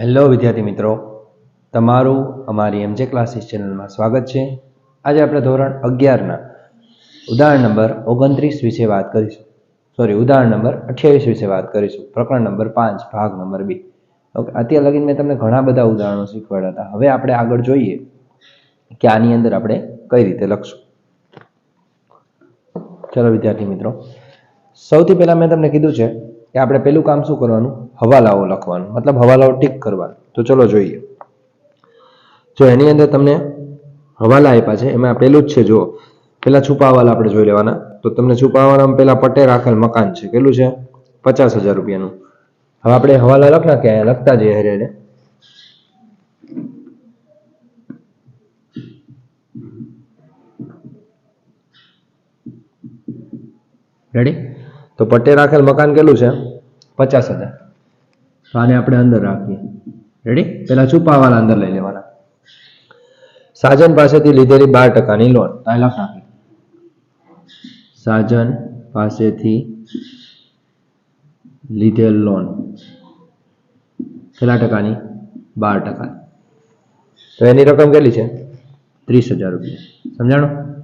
Hello વિદ્યાર્થી મિત્રો, તમારું અમારી એમજે ક્લાસીસ ચેનલમાં સ્વાગત છે. આજે આપણે ધોરણ અગિયારના ઉદાહરણ નંબર ઓગણત્રીસ વિશે વાત કરીશું. સોરી ઉદાહરણ નંબર અઠ્યાવીસ વિશે વાત કરીશું. પ્રકરણ નંબર પાંચ, ભાગ નંબર બી. ઓકે અત્યાર લગીને મેં તમને ઘણા બધા ઉદાહરણો શીખવાડ્યા હતા. હવે આપણે આગળ જોઈએ કે આની અંદર આપણે કઈ રીતે લખશું. ચલો વિદ્યાર્થી મિત્રો, સૌથી પહેલાં મેં તમને કીધું છે કે આપણે પેલું કામ શું કરવાનું? હવાલાઓ લખવાનું. મતલબ હવાલાઓ ટીક કરવાનું. તો ચલો જોઈએ. જો એની અંદર તમને હવાલા આપ્યા છે, એમાં પેલું જ છે જો પેલા છુપા હવાલા આપણે જોઈ લેવાના. તો તમને છુપા હવાલામાં પેલા પટે રાખેલ મકાન છે. કેટલું છે? પચાસ હજાર રૂપિયાનું. હવે આપણે હવાલા લખ નાખ્યા અહીંયા લખતા જઈએ હેરે રેડી તો પટ્ટે રાખેલ મકાન કેટલું છે? પચાસ હજાર. તો આને આપણે અંદર રાખીએ. રેડી પેલા છુપાવાના અંદર લઈ લેવાના. સાજન પાસેથી લીધેલી બાર ટકાની લોન પહેલા નાખી સાજન પાસેથી લીધેલ લોન કેટલા ટકાની? બાર ટકા. તો એની રકમ કેટલી છે? ત્રીસ હજાર રૂપિયા. સમજાણું?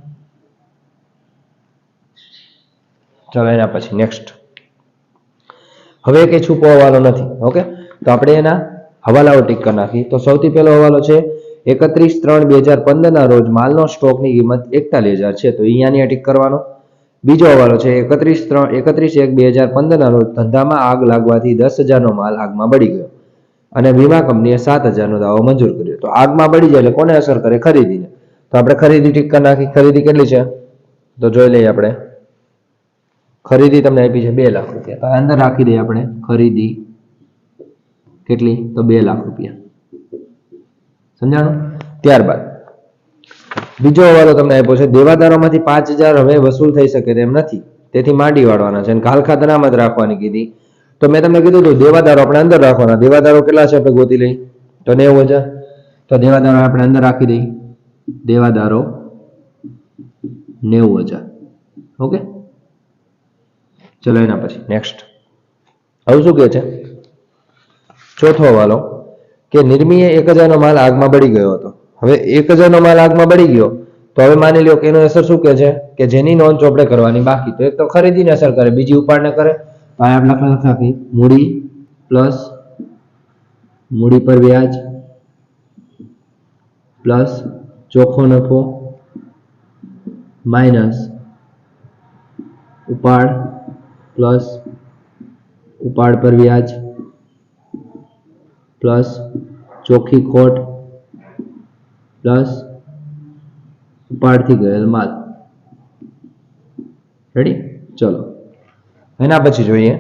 ચાલો એના પછી નેક્સ્ટ હવે કંઈ હવાલો નથી ઓકે તો આપણે એના હવાલાઓ ટીક નાખી તો સૌથી પહેલો હવાલો છે, એકત્રીસ ત્રણ બે હજાર પંદરના રોજ માલનો સ્ટોકની કિંમત એકતાલીસ હજાર છે. તો અહીંયાની ટીક કરવાનો. બીજો હવાલો છે, એકત્રીસ ત્રણ, એકત્રીસ એક બે હજાર પંદરના રોજ ધંધામાં આગ લાગવાથી દસ હજારનો માલ આગમાં બળી ગયો અને વીમા કંપનીએ સાત હજારનો દાવો મંજૂર કર્યો. તો આગમાં બળી જાય એટલે કોને અસર કરે? ખરીદીને. તો આપણે ખરીદી ટીક નાખી. ખરીદી કેટલી છે? તો જોઈ લઈએ આપણે. ખરીદી તમને આપી છે બે લાખ રૂપિયા. અંદર રાખી દઈએ આપણે. ખરીદી કેટલી? તો બે લાખ રૂપિયા. સમજાણું? ત્યારબાદ બીજો હવાલો તમને આપ્યો છે, દેવાદારોમાંથી પાંચ હજાર હવે વસૂલ થઈ શકે તેમ નથી. તેથી માંડી વાળવાના છે અને કાલખા ખાતે જ રાખવાની કીધી. તો મેં તમને કીધું હતું, દેવાદારો આપણે અંદર રાખવાના. દેવાદારો કેટલા છે આપણે ગોતી લઈ તો નેવું હજાર. તો દેવાદારો આપણે અંદર રાખી દઈએ. દેવાદારો નેવું હજાર. ઓકે? ચલો એના પછી. નેક્સ્ટ હવે શું કહે છે? ચોથો હવાલો કે નિર્મીએ એક હજારનો માલ આગમાં બળી ગયો હતો. હવે એક હજારનો માલ આગમાં બળી ગયો તો હવે માની લ્યો કે એનો અસર શું કહે છે? કે જેની નોંધ ચોપડે કરવાની બાકી તો એક તો ખરીદીને અસર કરે બીજી ઉપાડને કરે. તો આ આપણે લખ નાખી મૂડી પ્લસ મૂડી પર વ્યાજ પ્લસ ચોખ્ખો નફો માઇનસ ઉપાડ પ્લસ ઉપાડ પર વ્યાજ, પ્લસ ચોખ્ખી ખોટ, પ્લસ ઉપાડથી ગયેલ માલ. રેડી ચલો. એના પછી જોઈએ.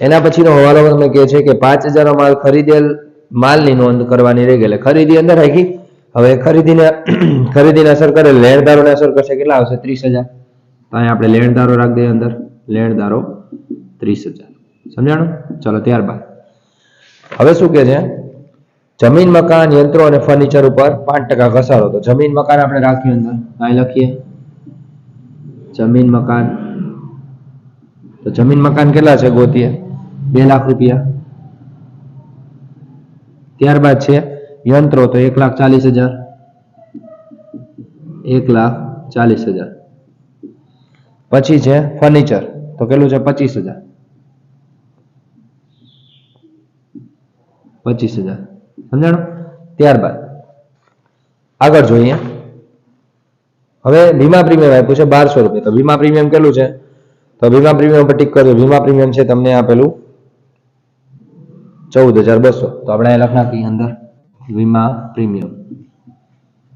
એના પછીનો હવાલો તમને કહે છે કે પાંચ હજારનો માલ ખરીદેલ માલની નોંધ કરવાની રહી ગયેલી ખરીદી અંદર રાખી. હવે ખરીદીને ખરીદીને અસર કરે, લેણદારોને અસર કરશે. કેટલા આવશે? ત્રીસ હજાર. અહીંયા આપણે લેણદારો રાખી દઈએ અંદર. લેણદારો ત્રીસ હજાર. સમજાણું? ચલો, ત્યારબાદ. હવે શું કે છે? જમીન, મકાન, યંત્રો અને ફર્નિચર ઉપર પાંચ ટકા ઘસારો. તો જમીન, મકાન આપણે રાખ્યું અંદર. અહીં લખીએ? જમીન, મકાન. તો જમીન, મકાન કેટલા છે ગોતીએ? બે લાખ રૂપિયા. ત્યારબાદ છે યંત્રો, તો એક લાખ ચાલીસ હજાર. એક લાખ ચાલીસ હજાર. પછી છે ફર્નિચર તો કેટલું છે? પચીસ હજાર. પચીસ હજાર. સમજાણું? ત્યારબાદ, આગળ જોઈએ. હવે વીમા પ્રીમિયમ આપ્યું છે બારસો રૂપિયા. તો વીમા પ્રીમિયમ કેટલું છે? તો વીમા પ્રીમિયમ પર ટીક કરજો. વીમા પ્રીમિયમ છે તમને આપેલું ચૌદ હજાર બસો. તો આપણે લખ નાખીએ અંદર. વીમા પ્રીમિયમ.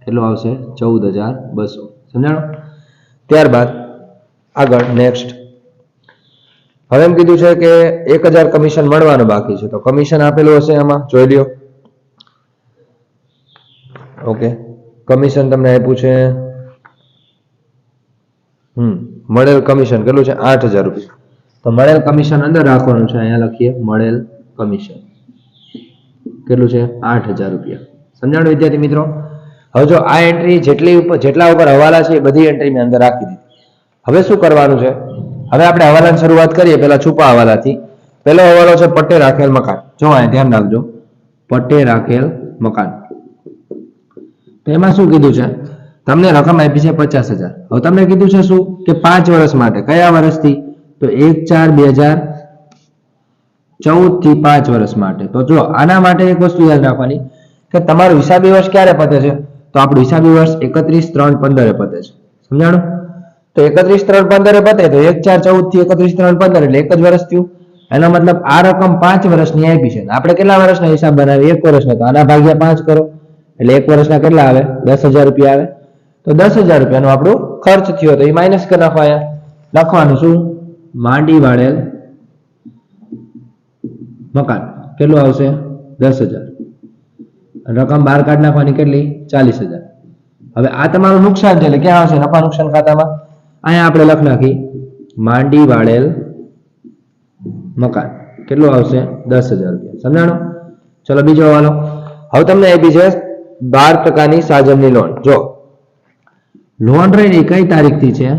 કેટલું આવશે? ચૌદ હજાર બસો. સમજાણો? ત્યારબાદ આગળ નેક્સ્ટ હવે એમ કીધું છે કે એક હજાર કમિશન મળવાનું બાકી છે. તો કમિશન આપેલું હશે આમાં? જોઈ લ્યો. ઓકે કમિશન તમને આપ્યું છે. હમ. મળેલ કમિશન કેટલું છે? આઠ હજાર રૂપિયા. તો મળેલ કમિશન અંદર રાખવાનું છે. અહીંયા લખીએ, મળેલ કમિશન કેટલું છે? આઠ હજાર રૂપિયા. સમજાણું વિદ્યાર્થી મિત્રો? હવે જો આ એન્ટ્રી જેટલી ઉપર જેટલા ઉપર હવાલા છે, એ બધી એન્ટ્રી મેં અંદર રાખી દીધી. હવે શું કરવાનું છે? હવે આપણે હવાલાની શરૂઆત કરીએ પેલા છુપા હવાલાથી. પહેલો હવાલો છે પટ્ટે રાખેલ મકાન. જો અહીંયા ધ્યાન રાખજો. પટ્ટે રાખેલ મકાન. તો એમાં શું કીધું છે? તમને રકમ આપી છે પચાસ હજાર. હવે તમને કીધું છે શું? કે પાંચ વર્ષ માટે. કયા વર્ષથી? તો એક ચાર બે હજાર ચૌદથી પાંચ વર્ષ માટે. તો જો આના માટે એક વસ્તુ યાદ રાખવાની કે તમારું હિસાબી વર્ષ ક્યારે પતે છે? તો આપણું હિસાબી વર્ષ એકત્રીસ ત્રણ પંદરે પતે છે. સમજાણું? તો એકત્રીસ ત્રણ પંદરે પતે તો એક ચાર ચૌદથી એકત્રીસ ત્રણ પંદર એટલે એક જ વર્ષ થયું. એનો મતલબ આ રકમ પાંચ વર્ષની આપી છે. આપણે કેટલા વર્ષના હિસાબ બનાવીએ? એક વર્ષનો. તો આના ભાગ્યા પાંચ કરો. એટલે એક વર્ષના કેટલા આવે? દસ રૂપિયા આવે. તો દસ હજાર રૂપિયાનો આપણો ખર્ચ થયો. તો એ માઇનસ કરી નાખો લખવાનું શું? માંડી વાળેલ મકાન. કેટલું આવશે? દસ હજાર. રકમ બહાર કાઢી નાખવાની કેટલી? ચાલીસ હજાર. હવે આ તમારું નુકસાન છે. એટલે ક્યાં આવશે? નફા નુકસાન ખાતામાં? અહીંયા આપણે લખ નાખી. માંડી વાળેલ મકાન. કેટલું આવશે? દસ હજાર રૂપિયા. સમજાણો? ચલો બીજો હવાલો. હવે તમને આપી છે બાર ટકાની સાજમની લોન. જો. લોન રહી કઈ તારીખથી છે?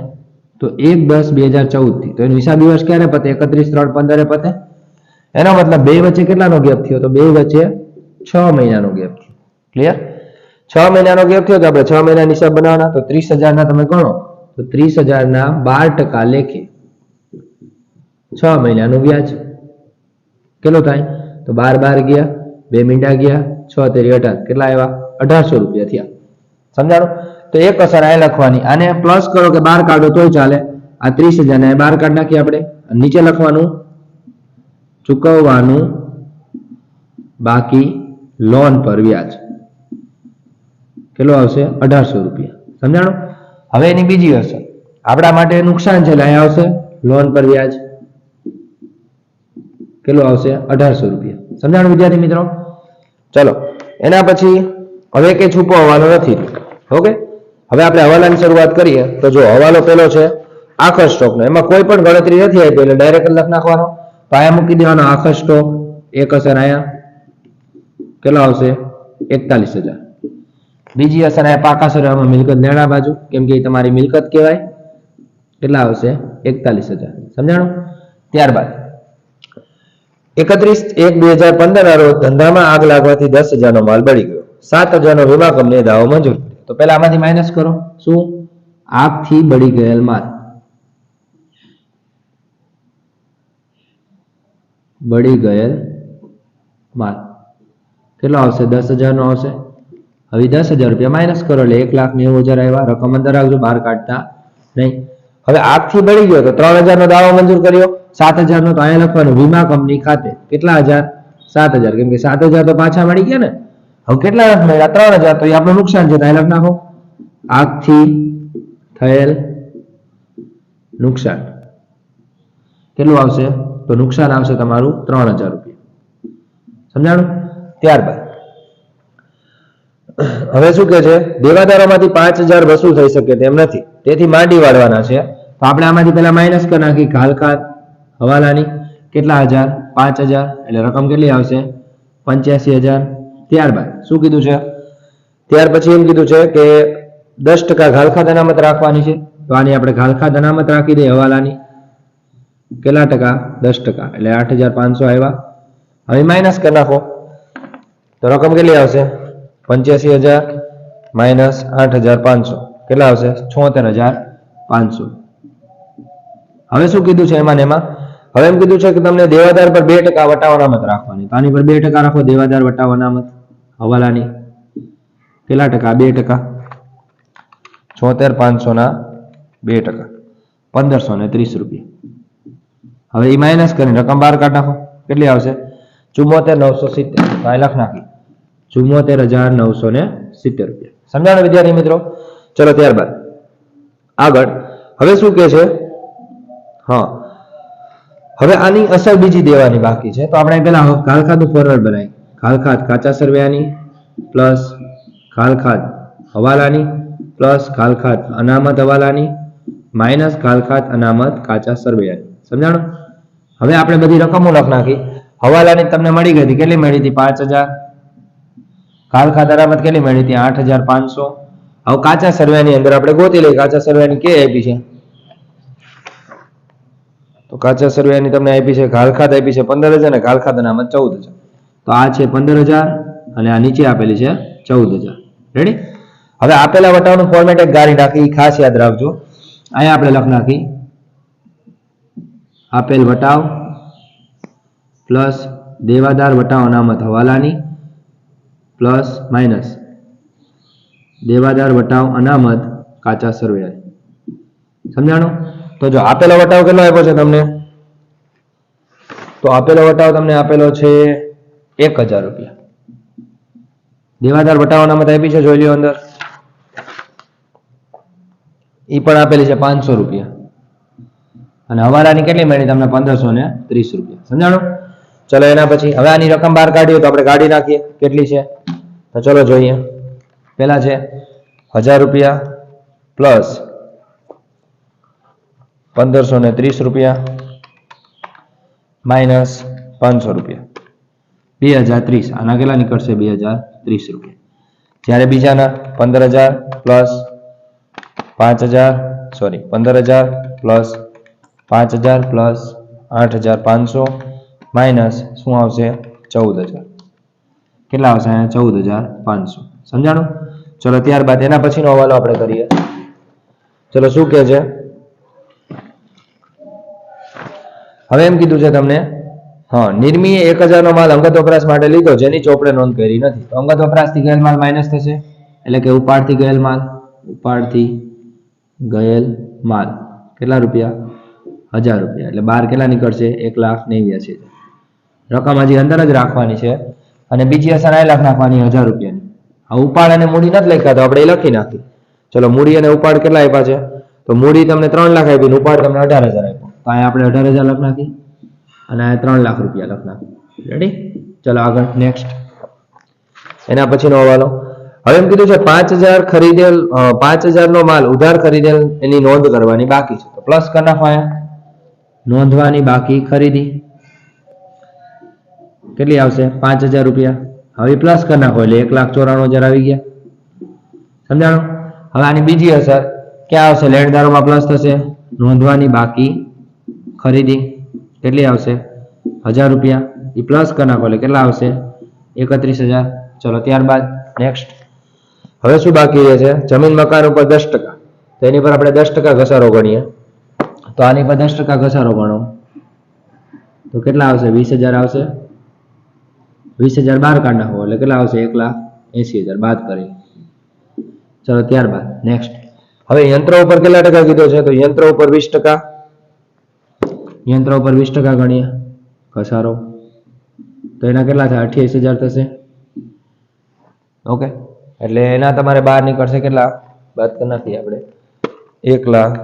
તો એક દસ બે હજાર ચૌદથી. તો એનો હિસાબ દિવસ ક્યારે પતે? એકત્રીસ ત્રણ પંદરે પતે? એનો મતલબ બે વચ્ચે કેટલાનો ગેપ થયો? તો બે વચ્ચે છ મહિનાનો ગેપ થયો. ક્લિયર છ મહિનાનો ગેપ થયો તો આપણે છ મહિનાના હિસાબ બનાવવાના. તો ત્રીસ હજારના તમે ગણો. તો ત્રીસ હજારના બાર ટકા લેખે. છ મહિનાનું વ્યાજ. કેટલો થાય? તો બાર બાર ગયા, બે મીંડા ગયા, છ તેરી અઢાર. કેટલા આવ્યા? અઢારસો રૂપિયા થયા. સમજાણું? તો એક અસર આ લખવાની. આને પ્લસ કરો કે બાર કાઢો તોય ચાલે. આ ત્રીસ હજાર ને બાર કાઢ નાખીએ આપણે. નીચે લખવાનું. ચૂકવવાનું બાકી લોન પર વ્યાજ. કેટલો આવશે? અઢારસો રૂપિયા. સમજાણું? હવે એની બીજી અસર. આપણા માટે નુકસાન છે, એટલે અહીંયા આવશે લોન પર વ્યાજ. કેટલું આવશે? અઢારસો રૂપિયા. સમજાણું વિદ્યાર્થી મિત્રો? ચલો, એના પછી હવે કે છૂપો હવાનો નથી. ઓકે? હવે આપણે હવાલાની શરૂઆત કરીએ. તો જો, હવાલો પેલો છે આખર સ્ટોકનો. એમાં કોઈ પણ ગણતરી નથી આપી, એટલે ડાયરેક્ટ લખ નાખવાનો. પાયા મૂકી દેવાનો આખર સ્ટોક. એક અસર અહીંયા. કેટલો આવશે? એકતાલીસ હજાર. બીજી અસર આ પાકા સરવામાં મિલકત લેણા બાજુ, કેમ કે તમારી મિલકત કહેવાય. કેટલા આવશે? એકતાલીસ હજાર. સમજાણું? ત્યારબાદ, એકત્રીસ એક બે હજાર પંદર રોજ ધંધામાં આગ લાગવાથી દસ હજારનો માલ બળી ગયો. સાત હજારનો વીમા કંપનીએ દાવો મંજૂર તો પહેલા આમાંથી માઇનસ કરો. શું? આગથી બળી ગયેલ માલ. બળી ગયેલ માલ. કેટલો આવશે? દસ હજારનો આવશે. હવે દસ હજાર રૂપિયા માઇનસ કરો એટલે એક લાખ નેવું હજાર આવ્યા. રકમ અંદર રાખજો, બહાર કાઢતા નહીં. હવે આગથી બળી ગયો તો ત્રણ હજારનો દાવો મંજૂર કર્યો. સાત હજારનો તો અહીંયા લખવાનું, વીમા કંપની ખાતે. કેટલા હજાર? સાત હજાર. કેમ કે સાત હજાર તો પાછા મળી ગયા ને. હવે કેટલા લાખ મળ્યા? ત્રણ હજાર. તો એ આપણું નુકસાન છે તો અહીંયા લખ નાખો. આગથી થયેલ નુકસાન. કેટલું આવશે? તો નુકસાન આવશે તમારું ત્રણ હજાર રૂપિયા. સમજાણું? ત્યારબાદ. હવે શું કે છે? દેવાદારોમાંથી પાંચ હજાર વસૂલ થઈ શકે તેમ નથી. તેથી માંડી વાળવાના છે. તો આપણે આમાંથી પહેલા માઇનસ કરી નાખી ઘાલખાત હવાલાની કેટલા હજાર? પાંચ હજાર. એટલે રકમ કેટલી આવશે? પંચ્યાસી હજાર. ત્યારબાદ શું કીધું છે? ત્યાર પછી એમ કીધું છે કે દસ ટકા ઘાલખાત અનામત રાખવાની છે. તો આની આપણે ઘાલખાત અનામત રાખી દઈએ હવાલાની. કેટલા ટકા? દસ ટકા. એટલે આઠ હજાર પાંચસો આવ્યા. હવે માઇનસ કરી નાખો. તો રકમ કેટલી આવશે? પંચ્યાસી હજાર માઇનસ આઠ હજાર પાંચસો. કેટલા આવશે? છોતેર હજાર પાંચસો. હવે શું કીધું છે એમાં એમાં? હવે એમ કીધું છે કે તમને દેવાદાર પર બે ટકા વટાવ અનામત રાખવાની. આની પર બે ટકા રાખો, દેવાદાર વટાવ અનામત હવાલાની. કેટલા ટકા? બે ટકા. છોતેર પાંચસો ના બે ટકા. પંદરસો ને ત્રીસ રૂપિયા. હવે એ માઇનસ કરીને રકમ બહાર કાઢ નાખો. કેટલી આવશે? ચુમ્મોતેર નવસો સિત્તેર. લખ નાખી. ચુમ્મોતેર હજાર નવસો ને સિત્તેર રૂપિયા. સમજાણો વિદ્યાર્થી મિત્રો? ચલો ત્યારબાદ. આગળ. હવે શું કે છે? હા. હવે આની અસર બીજી દેવાની બાકી છે. તો આપણે પેલા ખાલખાતનું ફોરવર્ડ બનાવી. ખાલખાત કાચા સરવૈયાની પ્લસ ખાલખાત હવાલાની પ્લસ ખાલખાત અનામત હવાલાની માઇનસ ખાલખાત અનામત કાચા સરવૈયાની. સમજાણો? હવે આપણે બધી રકમો લખ નાખી. હવાલાની તમને મળી ગઈ હતી. કેટલી મળી હતી? પાંચ હજાર? ખાલખાત અનામત કેટલી મળી? હતી આઠ હજાર પાંચસો. હવે કાચા સરવૈયાની અંદર આપણે ગોતી લઈએ. કાચા સરવૈયાની કે આપી છે? તો કાચા સરવૈયાની તમને આપી છે ઘાલખાત આપી છે પંદર હજાર ને કાલખા અનામત ચૌદ હજાર. તો આ છે પંદર હજાર અને આ નીચે આપેલી છે ચૌદ હજાર. રેડી હવે આપેલા વટાવનું ફોર્મેટ એક ગાડી નાખી ખાસ યાદ રાખજો. અહીંયા આપણે લખ નાખી. આપેલ વટાવ પ્લસ દેવાદાર વટાવ અનામત હવાલાની. Plus, minus. દેવાદાર વટાવ અનામત કાચા સરવૈયાની સમજાણું? તો જો આપેલો વટાવ કેટલો આપ્યો છે તમને? તો આપેલો વટાવ તમને આપેલો છે એક હજાર રૂપિયા. દેવાદાર વટાવ અનામત આપી છે, જોઈ લો અંદર. એ પણ આપેલી છે પાંચસો રૂપિયા. અને અમારાની કેટલી મળી તમને પંદરસો ને ત્રીસ રૂપિયા. સમજાણું? ચલો એના પછી, હવે આની રકમ બહાર કાઢીએ તો આપણે કાઢી નાખીએ. કેટલી છે? તો ચલો જોઈએ. પેલા છે, હજાર રૂપિયા પ્લસ પંદરસો ને ત્રીસ રૂપિયા માઇનસ પાંચસો રૂપિયા. બે હજાર ત્રીસ, આના કેટલા નીકળશે? બે હજાર ત્રીસ રૂપિયા. જ્યારે બીજાના પંદર હજાર પ્લસ પાંચ હજાર સોરી પંદર હજાર પ્લસ પાંચ હજાર પ્લસ આઠ હજાર પાંચસો માઇનસ શું આવશે? ચૌદ હજાર. કેટલા આવશે અહીંયા? ચૌદ હજાર પાંચસો. સમજાણું? ચલો, ત્યારબાદ એના પછીનો હવાલો આપણે કરીએ. ચલો, શું કહે છે? હવે એમ કીધું છે તમને, હા, નિર્મીએ એક હજારનો માલ અંગત વપરાશ માટે લીધો, જેની ચોપડે નોંધ કરી નથી. તો અંગત વપરાશથી ગયેલ માલ માઇનસ થશે, એટલે કે ઉપાડથી ગયેલ માલ, ઉપાડથી ગયેલ માલ. કેટલા રૂપિયા? હજાર રૂપિયા. એટલે બાર કેટલા નીકળશે? એક લાખ નેવ્યાસી રકમ હજી અંદર જ રાખવાની છે અને બીજી અસર આ લાખ નાખવાની હજાર રૂપિયાની. આ ઉપાડ અને મૂડી નથી લખ્યા તો આપણે એ લખી નાખી ચલો, મૂડી અને ઉપાડ કેટલા આપ્યા છે? તો મૂડી તમને ત્રણ લાખ આપી ઉપાડ તમને અઢાર હજાર આપ્યો તો અહીંયા આપણે અઢાર હજાર લખ નાખી અને આ ત્રણ લાખ રૂપિયા લખ નાખી. રેડી ચલો, આગળ નેક્સ્ટ એના પછીનો હવાલો. હવે એમ કીધું છે, પાંચ હજાર ખરીદેલ પાંચ હજાર નો માલ ઉધાર ખરીદેલ એની નોંધ કરવાની બાકી છે. તો પ્લસ કરી નાખો નોંધવાની બાકી ખરીદી. કેટલી આવશે? પાંચ હજાર રૂપિયા. હવે પ્લસ કરી નાખો એટલે એક લાખ ચોરાણું હજાર આવી ગયા. સમજાણું? હવે આની બીજી અસર ક્યાં આવશે? લેણદારોમાં પ્લસ થશે. નોંધવાની બાકી ખરીદી કેટલી આવશે? હજાર રૂપિયા. એ પ્લસ કરી નાખો એટલે કેટલા આવશે? એકત્રીસ હજાર. ચલો, ત્યારબાદ નેક્સ્ટ હવે શું બાકી રહે છે? જમીન મકાન ઉપર દસ ટકા. તો એની પર આપણે દસ ટકા ઘસારો ગણીએ. તો આની પર દસ ટકા ઘસારો ગણો. તો કેટલા આવશે? વીસ હજાર આવશે. વીસ હજાર બાર કાઢ નાખો એટલે કેટલા આવશે? એક લાખ એસી હજાર. બાદ કરી. ચલો, ત્યારબાદ નેક્સ્ટ હવે યંત્ર ઉપર કેટલા ટકા કીધો છે? તો યંત્ર ઉપર વીસ ટકા. યંત્ર ઉપર વીસ ટકા ગણીએ. ઘસારો. તો એના કેટલા થાય? અઠ્યાવીસ હજાર થશે. ઓકે. એટલે એના તમારે બહાર નીકળશે કેટલા? બાદ કરી નાખીએ આપણે. એક લાખ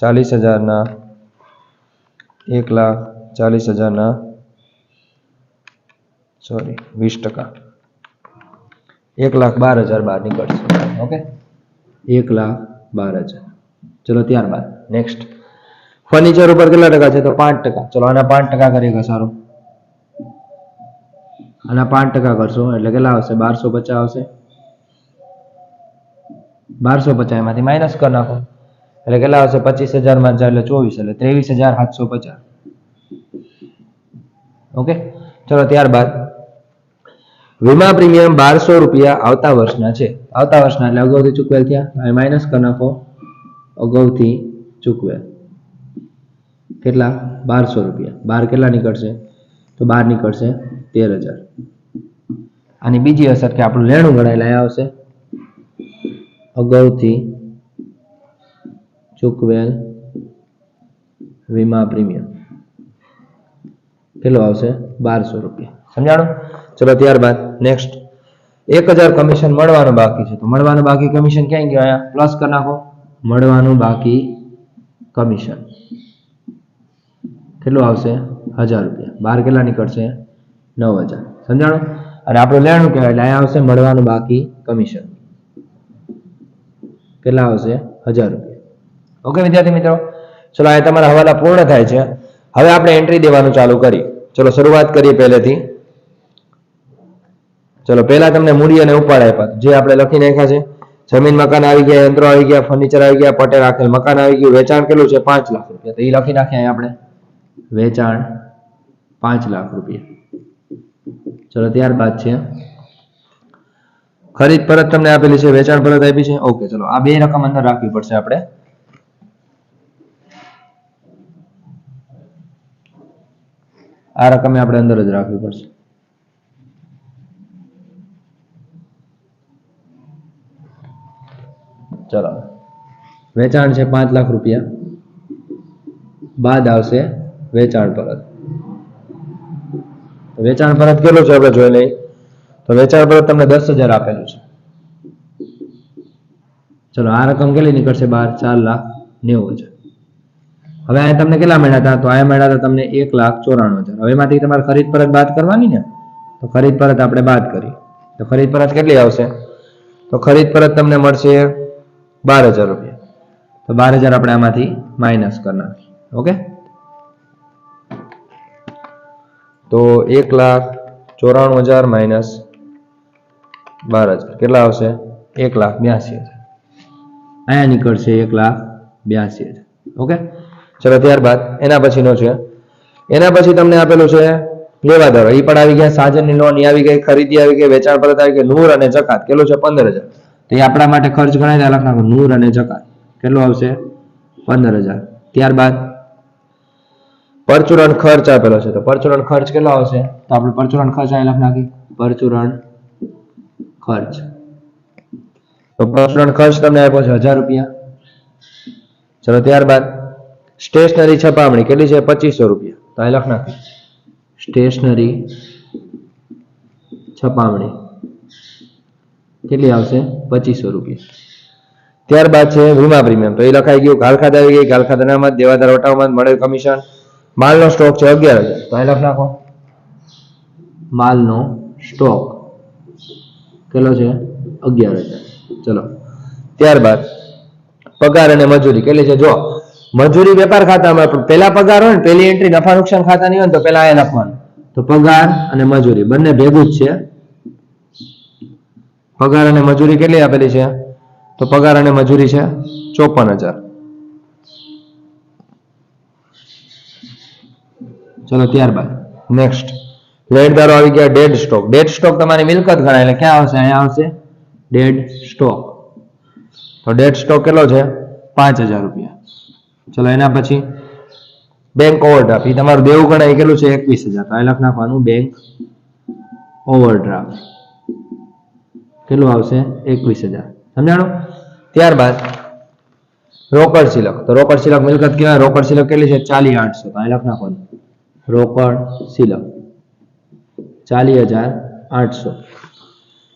ચાલીસ હજારના. એક લાખ ચાલીસ હજારના સોરી વીસ ટકા. એક લાખ બાર હજાર બહાર નીકળશે. ઓકે એક લાખ બાર હજાર. ચલો, ત્યારબાદ. નેક્સ્ટ ફર્નિચર ઉપર કેટલા ટકા છે? તો પાંચ ટકા. ચલો, આના પાંચ ટકા કરીએ ઘસારો. આના પાંચ ટકા કરશો, એટલે કેટલા આવશે? બારસો પચાસ આવશે. બારસો પચાસ એમાંથી માઇનસ કરી નાખો. એટલે કેટલા આવશે? પચીસ હજારમાં હજાર એટલે ચોવીસ, એટલે ત્રેવીસ હજાર સાતસો પચાસ. ઓકે ચલો, ત્યારબાદ. વીમા પ્રીમિયમ બારસો રૂપિયા આવતા વર્ષના છે. આવતા વર્ષના એટલે અગાઉથી ચૂકવેલ થયા. માઇનસ કરી નાખો અગાઉથી ચૂકવેલ. કેટલા? બારસો રૂપિયા. બાર કેટલા નીકળશે? તો બાર નીકળશે તેર હજાર. આની બીજી અસર કે આપણું લેણું ગણાયેલા અહીંયા આવશે. અગાઉથી ચૂકવેલ વીમા પ્રીમિયમ. કેટલો આવશે? બારસો રૂપિયા. સમજાણું? ચલો ત્યારબાદ નેક્સ્ટ એક હજાર કમિશન મળવાનું બાકી છે. તો મળવાનું બાકી કમિશન ક્યાં ગયું અહીંયા? પ્લસ કરી નાખો. મળવાનું બાકી કમિશન કેટલું આવશે? હજાર રૂપિયા. બાર કેટલા નીકળશે? નવ હજાર. સમજાણો? અને આપણું લેણું કહેવાય એટલે અહીંયા આવશે મળવાનું બાકી કમિશન કેટલા આવશે? હજાર રૂપિયા. ઓકે વિદ્યાર્થી મિત્રો? ચલો આ તમારા હવાલા પૂર્ણ થાય છે. હવે આપણે એન્ટ્રી દેવાનું ચાલુ કરીએ. ચલો, શરૂઆત કરીએ પહેલેથી. ચલો, પહેલા તમને મૂડી અને ઉપાડ આપ્યા. જે આપણે લખી નાખ્યા છે, જમીન મકાન આવી ગયા, યંત્રો આવી ગયા ફર્નિચર આવી ગયા પટે રાખેલ મકાન આવી ગયું, વેચાણ કેટલું છે? પાંચ લાખ રૂપિયા. તો એ લખી નાખ્યા આપણે. વેચાણ પાંચ લાખ રૂપિયા. ચલો, ત્યારબાદ છે. ખરીદ પરત તમને આપેલી છે, વેચાણ પરત આપી છે. ઓકે, ચલો, આ બે રકમ અંદર રાખવી પડશે આપણે. આ રકમે આપણે અંદર જ રાખવી પડશે. ચલો. વેચાણ છે પાંચ લાખ રૂપિયા. બાદ આવશે વેચાણ પરત. વેચાણ પરત કેટલું છે આપણે જોઈ લઈએ. તો વેચાણ પરત તમને દસ હજાર આપેલું છે. ચલો, આ રકમ કેટલી નીકળશે? બાર, ચાર લાખ નેવું છે હવે અહીંયા તમને કેટલા મળ્યા હતા? તો અહીંયા મળ્યા હતા તમને એક લાખ ચોરાણું હજાર. હવે એમાંથી તમારે ખરીદ પરત બાદ કરવાની ને? તો ખરીદ પરત આપણે બાદ કરી તો ખરીદ પરત કેટલી આવશે? તો ખરીદ પરત તમને મળશે બાર હજાર રૂપિયા. તો બાર હજાર આપણે આમાંથી માઇનસ કરનાર ઓકે તો એક લાખ ચોરાણું હજાર માઇનસ બાર હજાર. કેટલા આવશે? એક લાખ બ્યાસી હજાર. અહીંયા નીકળશે એક લાખ બ્યાસી હજાર. ઓકે ચલો, ત્યારબાદ એના પછીનો છે. એના પછી તમને આપેલું છે લેવાદારો એ પણ આવી ગયા, સાજનની લોન આવી ગઈ, ખરીદી આવી ગઈ, વેચાણ પરત આવી ગઈ, નૂર અને જકાત. કેટલું છે? પંદર હજાર. તો એ આપણા માટે ખર્ચ ગણાય ત્યાં લખ નાખો નૂર અને જકાત. કેટલો આવશે? પંદર હજાર. ત્યારબાદ? પરચુરણ ખર્ચ આપેલો છે. તો પરચુરણ ખર્ચ કેટલો આવશે? તો આપણે પરચુરણ ખર્ચ અહીં લખ નાખી. પરચુરણ ખર્ચ. તો પરચુરણ ખર્ચ તમને આપ્યો છે હજાર રૂપિયા. ચલો ત્યારબાદ? સ્ટેશનરી છપામણી કેટલી છે? પચીસો રૂપિયા. તો અહીં લખ નાખી. સ્ટેશનરી છપામણી કેટલી આવશે? પચીસો રૂપિયા. ત્યારબાદ છે વીમા પ્રીમિયમ. તો એ લખાઈ ગયું ગાલખાદ આવી ગઈ ગાલખાદ ખાતા અનામત દેવાદાર વટાવમાં મળેલ કમિશન. માલનો સ્ટોક છે અગિયાર હજાર. તો અહીં લખ નાખો. માલનો સ્ટોક કેટલો છે? અગિયાર હજાર. ચલો. ત્યારબાદ પગાર અને મજૂરી કેટલી છે? જો મજૂરી વેપાર ખાતામાં પહેલા પગાર હોય ને, પહેલી એન્ટ્રી નફા નુકસાન નહીં હોય તો પહેલા એ લખવાનું. તો પગાર અને મજૂરી બંને ભેગું જ છે. પગાર અને મજૂરી કેટલી આપેલી છે? તો પગાર અને મજૂરી છે ચોપન હજાર. ચલો ત્યારબાદ નેક્સ્ટ લેણદારો આવી ગયા ડેડ સ્ટોક ડેડ સ્ટોક તમારી મિલકત ગણાય એટલે ક્યાં આવશે? અહીંયા આવશે ડેડ સ્ટોક તો ડેડ સ્ટોક કેટલો છે? પાંચ હજાર રૂપિયા. ચલો એના પછી બેંક ઓવરડ્રાફ્ટ એ તમારું દેવું ગણાય કેટલું છે? એકવીસ હજાર. તો લખ નાખવાનું બેંક ઓવરડ્રાફ્ટ કેટલું આવશે? એકવીસ હજાર. સમજાણું? ત્યારબાદ રોકડ સિલક. તો રોકડ સિલક મિલકત કહેવાય. રોકડ સિલક કેટલી છે? ચાલી આઠસો. કાંઈ લખ નાખવાનું. રોકડ સિલક. ચાલી હજાર આઠસો.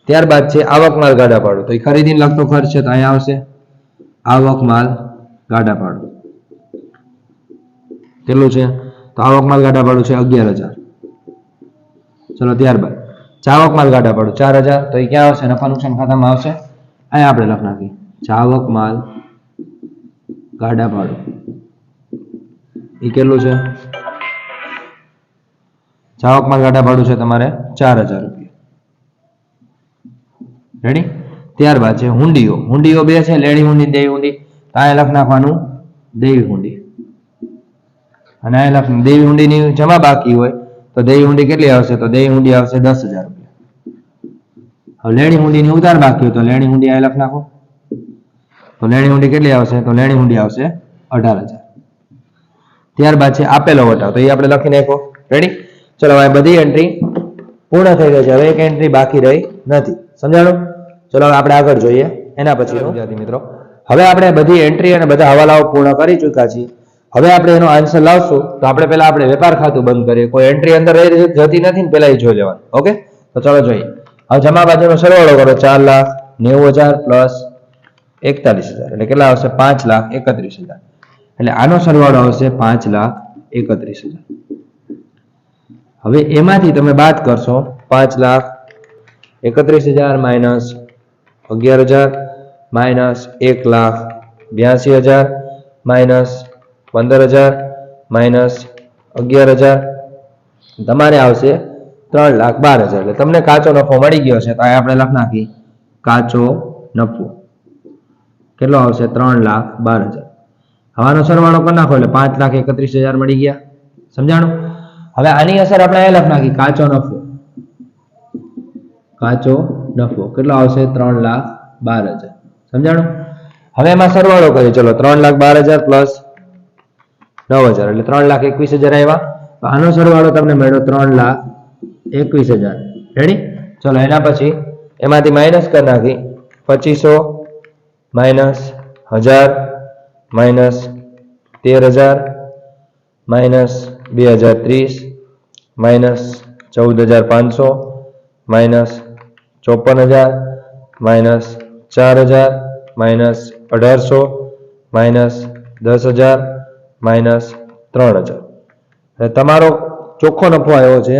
ત્યારબાદ છે આવક માલ ગાડા પાડો તો એ ખરીદીને લગતો ખર્ચ છે તો અહીંયા આવશે આવક માલ ગાડા પાડો કેટલું છે? તો આવક માલ ગાડા ભાડું છે અગિયાર હજાર. ચલો ત્યારબાદ. ચાવક માલ ગાડા ભાડું ચાર હજાર. તો એ ક્યાં આવશે? નફા નુકસાન ખાતામાં આવશે? અહીંયા આપણે લખ નાખી ચાવક માલ ગાડા ભાડું એ કેટલું છે? ચાવક માલ ગાડા ભાડું છે તમારે ચાર હજાર રૂપિયા. રેડી ત્યારબાદ છે હુંડીઓ. હુંડીઓ બે છે. લેડી હુંડી, દેવી હુંડી. તો અહીંયા લખ નાખવાનું દેવી હુંડી. અને અહીંયા લખ દેવી હુંડીની જમા બાકી હોય તો દેહી હુંડી કેટલી આવશે? તો દેવી હુંડી આવશે દસ હજાર રૂપિયા. હવે લેણી હુંડીની ઉધાર બાકી તો લેણી હુંડી આ લખ નાખો. તો લેણી હુંડી કેટલી આવશે? તો લેણી હુંડી આવશે અઢાર હજાર. ત્યારબાદ છે આપેલો વટાવ. તો એ આપણે લખી નાખો રેડી ચલો હવે બધી એન્ટ્રી પૂર્ણ થઈ ગઈ છે. હવે એક એન્ટ્રી બાકી રહી નથી. સમજાણું? ચલો હવે આપણે આગળ જોઈએ. એના પછી વિદ્યાર્થી મિત્રો. હવે આપણે બધી એન્ટ્રી અને બધા હવાલાઓ પૂર્ણ કરી ચૂક્યા છીએ. હવે આપણે એનો આન્સર લાવશું. તો આપણે પહેલા આપણે વેપાર ખાતું બંધ કરીએ. કોઈ એન્ટ્રી અંદર રહી જતી નથી ને પહેલા એ જોઈ લેવાનું. ઓકે? તો ચલો જોઈએ. હવે જમા બાજુનો સરવાળો કરો. ચાર લાખ નેવું હજાર પ્લસ એકતાલીસ હજાર. એટલે કેટલા આવશે? પાંચ લાખ એકત્રીસ હજાર. એટલે આનો સરવાળો આવશે પાંચ લાખ એકત્રીસ હજાર. હવે એમાંથી તમે બાદ કરશો પાંચ લાખ એકત્રીસ હજાર માઇનસ અગિયાર હજાર માઇનસ એક લાખ બ્યાસી હજાર માઇનસ પંદર હજાર માઇનસ અગિયાર હજાર તમારે આવશે ત્રણ લાખ બાર હજાર એટલે તમને કાચો નફો મળી ગયો છે, તો અહીં આપણે લખ નાખી. કાચો નફો. કેટલો આવશે? ત્રણ લાખ બાર હજાર હવાનો સરવાળો કરી નાખો, એટલે પાંચ લાખ એકત્રીસ હજાર મળી ગયા. સમજાણું? હવે આની અસર આપણે એ લખ નાખી. કાચો નફો. કાચો નફો. કેટલો આવશે? ત્રણ લાખ બાર હજાર સમજાણું? હવે એમાં સરવાળો કરીએ. ચલો, ત્રણ લાખ બાર હજાર પ્લસ નવ હજાર એટલે ત્રણ લાખ એકવીસ હજાર આવ્યા આનો સરવાળો તમને મળ્યો ત્રણ લાખ એકવીસ હજાર. રેડી ચલો, એના પછી એમાંથી માઇનસ કરી નાખી. પચીસો માઇનસ હજાર માઇનસ તેર હજાર માઇનસ બે હજાર ત્રીસ માઇનસ ચૌદ હજાર પાંચસો માઇનસ ચોપન હજાર માઇનસ ચાર હજાર માઇનસ અઢારસો માઇનસ દસ હજાર માઇનસ ત્રણ હજાર. તમારો ચોખ્ખો નફો આવ્યો છે.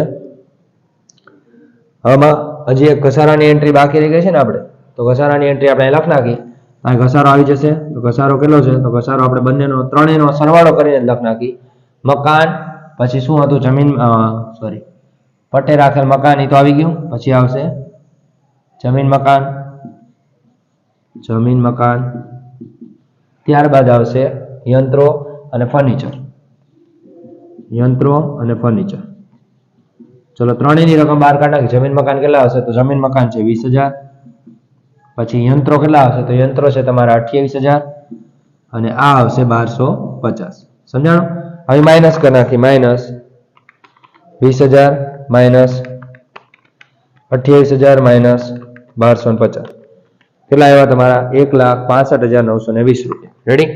આમાં હજી એક ઘસારાની એન્ટ્રી બાકી રહી ગઈ છે ને આપણે? તો ઘસારાની એન્ટ્રી આપણે લખ નાખી. આ ઘસારો આવી જશે. તો ઘસારો કેટલો છે? તો ઘસારો આપણે બંનેનો, ત્રણેયનો સરવાળો કરીને લખ નાખી. મકાન, પછી શું હતું? જમીન સોરી પટ્ટે રાખેલ મકાન એ તો આવી ગયું. પછી આવશે જમીન મકાન. જમીન મકાન. ત્યારબાદ આવશે યંત્રો. અને ફર્નિચર યંત્રો અને ફર્નિચર ચલો ત્રણેયની રકમ બહાર કાઢા જમીન મકાન કેટલા આવશે તો જમીન મકાન છે વીસ હજાર. પછી યંત્રો કેટલા આવશે તો યંત્રો છે તમારા અઠ્યાવીસ હજાર અને આ આવશે બારસો પચાસ. સમજાણો? હવે માઇનસ કરી નાખી. માઇનસ વીસ હજાર માઇનસ અઠ્યાવીસ હજાર માઇનસ બારસો પચાસ. કેટલા આવ્યા તમારા? એક લાખ પાસઠ હજાર નવસો ને વીસ રૂપિયા. રેડી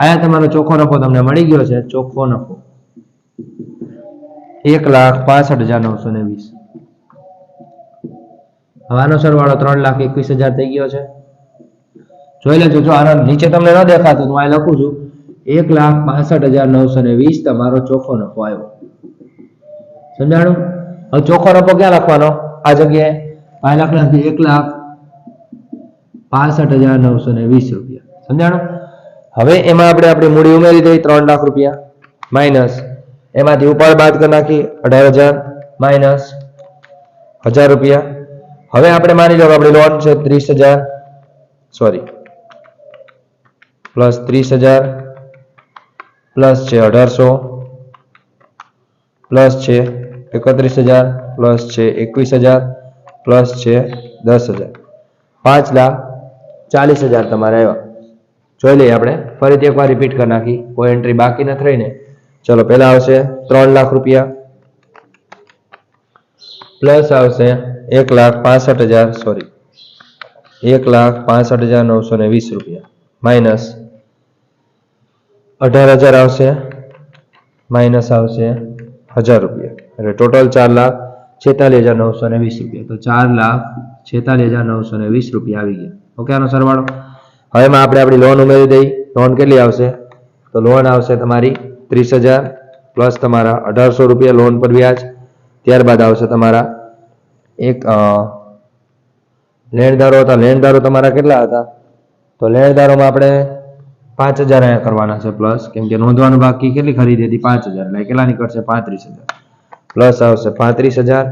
આયા તમારો ચોખ્ખો નફો તમને મળી ગયો છે, ચોખ્ખો નફો. એક લાખ પાસઠ હજાર નવસો ને વીસ. હવાનો સરવાળો ત્રણ લાખ એકવીસ હજાર થઈ ગયો છે. જોઈ લેજો, જો આના નીચે તમને ન દેખાતું હું અહીં લખું છું. એક લાખ પાસઠ હજાર નવસો ને વીસ તમારો ચોખ્ખો નફો આવ્યો. સમજાણું? હવે ચોખ્ખો નફો ક્યાં લખવાનો? આ જગ્યાએ? આ લાખ નાખી એક લાખ પાસઠ હજાર નવસો ને વીસ રૂપિયા. સમજાણું? હવે એમાં આપણે આપણી મૂડી ઉમેરી દઈ ત્રણ લાખ રૂપિયા. માઇનસ. એમાંથી ઉપાડ બાદ કરી નાખી અઢાર હજાર. માઇનસ. હજાર રૂપિયા. હવે આપણે માની લો આપણી લોન છે ત્રીસ હજાર. સોરી પ્લસ ત્રીસ હજાર. પ્લસ છે અઢારસો. પ્લસ છે એકત્રીસ હજાર. પ્લસ છે એકવીસ હજાર. પ્લસ છે દસ હજાર. પાંચ લાખ ચાલીસ હજાર તમારે આવ્યા. જોઈ લઈએ આપણે. ફરીથી એકવાર રિપીટ કરી નાખી. કોઈ એન્ટ્રી બાકી નથી રહીને ચલો, પહેલા આવશે ત્રણ લાખ રૂપિયા. પ્લસ આવશે એક લાખ પાસઠ હજાર સોરી એક લાખ પાસઠ હજાર નવસો ને વીસ રૂપિયા. માઇનસ અઢાર હજાર આવશે. માઇનસ આવશે હજાર રૂપિયા. એટલે ટોટલ ચાર લાખ છેતાલીસ હજાર નવસો ને વીસ રૂપિયા. તો ચાર લાખ છેતાલીસ હજાર નવસો ને વીસ રૂપિયા આવી ગયા. ઓકે આનો સરવાળો? હવે એમાં આપણે આપણી લોન ઉમેરી દઈ. લોન કેટલી આવશે? તો લોન આવશે તમારી ત્રીસ હજાર પ્લસ તમારા અઢારસો રૂપિયા લોન પર વ્યાજ. ત્યારબાદ આવશે તમારા એક લેણદારો હતા. લેણદારો તમારા કેટલા હતા? તો લેણદારોમાં આપણે પાંચ હજાર અહીંયા કરવાના છે પ્લસ કેમ કે નોંધવાનું બાકી કેટલી ખરીદી હતી? પાંચ હજાર. એટલે કેટલા નીકળશે? પાંત્રીસ હજાર. પ્લસ આવશે પાંત્રીસ હજાર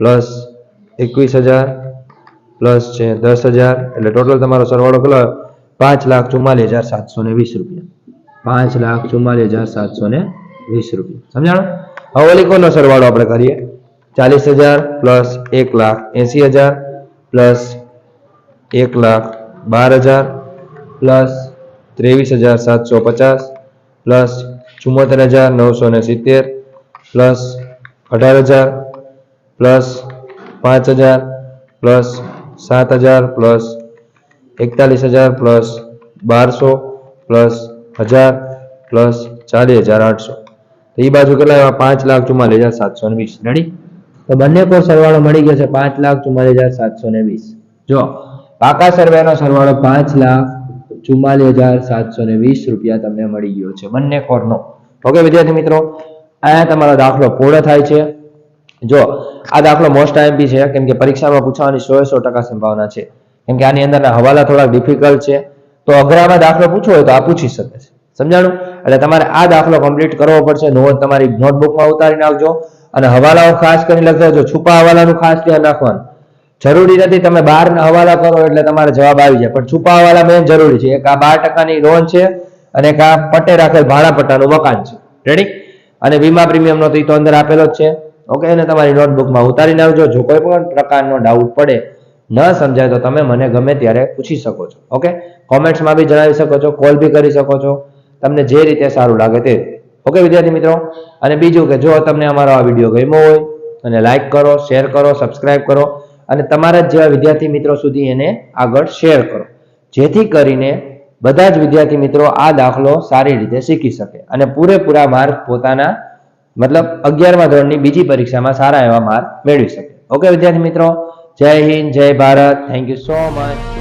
પ્લસ એકવીસ હજાર પ્લસ છે દસ હજાર. એટલે ટોટલ તમારો સરવાળો કેટલો? પાંચ લાખ ચુમ્માલીસ હજાર સાતસો ને વીસ રૂપિયા પાંચ લાખ ચુમ્માલીસ હજાર સાતસો ને વીસ રૂપિયા સમજાણો હવે ઓલી કોનો સરવાળો આપણે કરીએ। ચાલીસ હજાર પ્લસ એક લાખ એસી હજાર પ્લસ એક લાખ બાર હજાર પ્લસ ત્રેવીસ હજાર સાતસો પચાસ પ્લસ ચુમ્મોતેર હજાર નવસો ને સિત્તેર પ્લસ અઢાર હજાર પ્લસ પાંચ હજાર પ્લસ સાત હજાર પ્લસ એકતાલીસ હજાર પ્લસ બારસો પ્લસ હજાર પ્લસ ચાલીસ હજાર આઠસો. તો એ બાજુ કેટલા આવ્યા? પાંચ લાખ ચુમ્માલીસ હજાર સાતસો ને વીસ. રેડી તો બંને કોર સરવાળો મળી ગયો છે પાંચ લાખ ચુમ્માલીસ હજાર સાતસો ને વીસ. જો, પાકા સર્વેનો સરવાળો પાંચ લાખ ચુમ્માલીસ હજાર સાતસો ને વીસ રૂપિયા તમને મળી ગયો છે બંને કોરનો. ઓકે વિદ્યાર્થી મિત્રો, અહીંયા તમારો દાખલો પૂર્ણ થાય છે. જો, આ દાખલો મોસ્ટ આઈએમપી છે, કેમ કે પરીક્ષામાં પૂછવાની સો સો ટકા સંભાવના છે. કેમ કે આની અંદરના હવાલા થોડાક ડિફિકલ્ટ છે. તો અઘરામાં દાખલો પૂછવો હોય તો આ પૂછી શકે છે. સમજાણું? એટલે તમારે આ દાખલો કમ્પ્લીટ કરવો પડશે. નોટ તમારી નોટબુકમાં ઉતારી નાખજો અને હવાલાઓ ખાસ કરીને લખજો જો છુપા હવાલાનું ખાસ ધ્યાન રાખવાનું. જરૂરી નથી તમે બાર હવાલા કરો એટલે તમારે જવાબ આવી જાય. પણ છુપા હવાલા મેન જરૂરી છે. એક આ બાર ટકાની લોન છે અને એક આ પટ્ટે રાખેલ ભાડા પટ્ટાનું મકાન છે. રેડી અને વીમા પ્રીમિયમનો તો અંદર આપેલો જ છે. ઓકે અને તમારી નોટબુકમાં ઉતારીને આવજો જો કોઈ પણ પ્રકારનો ડાઉટ પડે ન સમજાય તો તમે મને ગમે ત્યારે પૂછી શકો છો. ઓકે કોમેન્ટ્સમાં બી જણાવી શકો છો કોલ બી કરી શકો છો. તમને જે રીતે સારું લાગે તે. ઓકે વિદ્યાર્થી મિત્રો? અને બીજું કે જો તમને અમારો આ વીડિયો ગમ્યો હોય, અને લાઈક કરો શેર કરો સબસ્ક્રાઇબ કરો, અને તમારા જેવા વિદ્યાર્થી મિત્રો સુધી એને આગળ શેર કરો. જેથી કરીને બધા જ વિદ્યાર્થી મિત્રો આ દાખલો સારી રીતે શીખી શકે. અને પૂરેપૂરા માર્ક પોતાના, મતલબ અગિયારમા ધોરણની બીજી પરીક્ષામાં સારા એવા માર્ક મેળવી શકે. ઓકે વિદ્યાર્થી મિત્રો? જય હિન્દ જય Bharat. Thank you so much